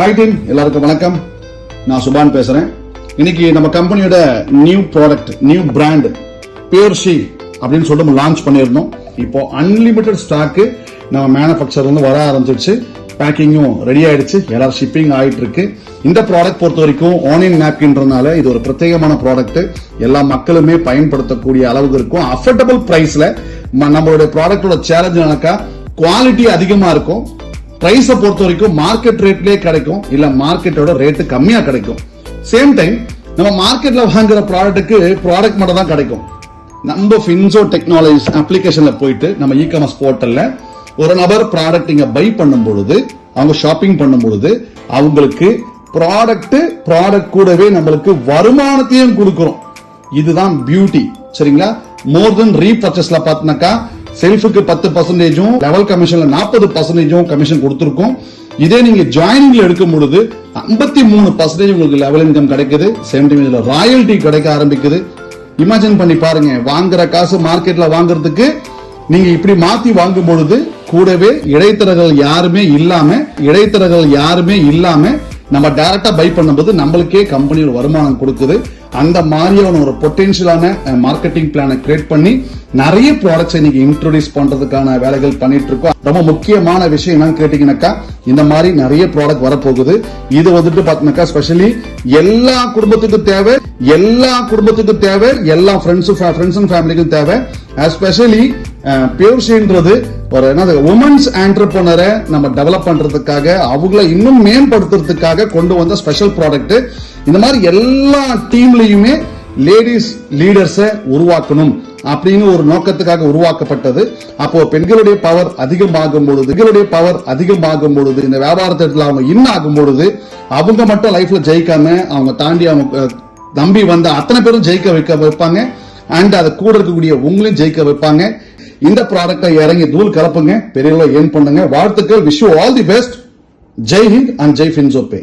Hi team எல்லாருக்கும் வணக்கம். நான் சுபான் பேசுறேன். இன்னைக்கு நம்ம கம்பெனியோட நியூ ப்ராடக்ட் நியூ பிராண்ட் பியூர்ஷி அப்படின்னு சொல்லிட்டு நம்ம லான்ச் பண்ணியிருந்தோம். இப்போ அன்லிமிட்டெட் ஸ்டாக்கு நம்ம மேனுஃபேக்சர் வந்து வர ஆரம்பிச்சிருச்சு. பேக்கிங்கும் ரெடி ஆயிடுச்சு. எல்லாரும் ஷிப்பிங் ஆயிட்டு இருக்கு இந்த ப்ராடக்ட் பொறுத்த வரைக்கும் ஆன்லைன் நாப்கின்றனால இது ஒரு பிரத்யேகமான ப்ராடக்ட் எல்லா மக்களுமே பயன்படுத்தக்கூடிய அளவுக்கு இருக்கும். அஃபோர்டபுள் பிரைஸ்ல நம்மளுடைய ப்ராடக்டோட சேலஞ்ச் எனக்கா குவாலிட்டி அதிகமா இருக்கும். ப்ரைஸை பொறுத்த வரைக்கும் மார்க்கெட் ரேட்லயே கிடைக்கும். இல்ல மார்க்கெட்டோட ரேட்டு கம்மியா கிடைக்கும். சேம் டைம் நம்ம மார்க்கெட்ல வாங்குற ப்ராடக்ட்டுக்கு ப்ராடக்ட் மட்டும் தான் கிடைக்கும். நம்ம ஃபின்சோ டெக்னாலஜிஸ் அப்ளிகேஷன்ல போயிட்டு நம்ம இ காமர்ஸ் போர்ட்டல்ல ஒரு நபர் ப்ராடக்ட் இங்க பை பண்ணும் பொழுது அவங்க ஷாப்பிங் பண்ணும் பொழுது அவங்களுக்கு ப்ராடக்ட் ப்ராடக்ட் கூடவே நம்மளுக்கு வருமானத்தையும் கொடுக்குறோம். இதுதான் பியூட்டி சரிங்களா? மோர் தென் ரீபர்ச்சஸ்ல பாத்தினாக்கா செல்ஃபுக்கு பத்து பர்சன்டேஜும் லெவல் கமிஷன்ல நாற்பது பர்சன்டேஜும் கமிஷன் கொடுத்துருக்கோம். இதே நீங்க ஜாயினிங்ல எடுக்கும் பொழுது ஐம்பத்தி மூணு பர்சன்டேஜ் உங்களுக்கு லெவல் இன்கம் கிடைக்குது. செவன்டி இதுல ராயல்டி கிடைக்க ஆரம்பிக்குது. இமேஜின் பண்ணி பாருங்க வாங்குற காசு மார்க்கெட்ல வாங்குறதுக்கு நீங்க இப்படி மாத்தி வாங்கும் பொழுது கூடவே இடைத்தரகர்கள் யாருமே இல்லாம இடைத்தரகர்கள் யாருமே இல்லாம நம்ம டைரக்டா பை பண்ணும்போது நம்மளுக்கே கம்பெனியோட வருமானம் கொடுக்குது. அந்த மாதிரியான ஒரு பொட்டென்ஷியலான மார்க்கெட்டிங் பிளானை கிரியேட் பண்ணி நிறைய ப்ராடக்ட்ஸ் இன்னைக்கு இன்ட்ரோடியூஸ் பண்றதுக்கான வேலைகள் பண்ணிட்டு இருக்கோம் ரொம்ப முக்கியமான விஷயம் என்னன்னு கேட்டீங்கன்னாக்கா இந்த மாதிரி நிறைய ப்ராடக்ட் வரப்போகுது. இது வந்துட்டு பாத்தீங்கன்னாக்கா ஸ்பெஷலி எல்லா குடும்பத்துக்கும் தேவை எல்லா குடும்பத்துக்கும் தேவை எல்லா ஃப்ரெண்ட்ஸும் ஃப்ரெண்ட்ஸும் ஃபேமிலிக்கும் தேவை. எஸ்பெஷலி பியூர்ஷின்றது ஒரு என்னது உமன்ஸ் ஆண்டர்பனரை நம்ம டெவலப் பண்ணுறதுக்காக அவங்கள இன்னும் மேம்படுத்துறதுக்காக கொண்டு வந்த ஸ்பெஷல் ப்ராடக்ட் இந்த மாதிரி எல்லா டீம்லையுமே லேடிஸ் லீடர்ஸை உருவாக்கணும் அப்படின்னு ஒரு நோக்கத்துக்காக உருவாக்கப்பட்டது. அப்போ பெண்களுடைய பவர் அதிகமாகும் பொழுது பெண்களுடைய பவர் அதிகமாகும் பொழுது இந்த வியாபாரத்தில் அவங்க இன்னும் ஆகும் பொழுது அவங்க மட்டும் லைஃப்ல ஜெயிக்காம அவங்க தாண்டி அவங்க நம்பி வந்த அத்தனை பேரும் ஜெயிக்க வைக்க வைப்பாங்க. அண்ட் அதை கூட இருக்கக்கூடிய உங்களையும் ஜெயிக்க வைப்பாங்க. இந்த ப்ராடக்டை இறங்கி தூள் கலப்புங்க பெரிய ஏன் பண்ணுங்க. வாழ்த்துக்கள் wish all the best Jai Hind and Jai Finso Pay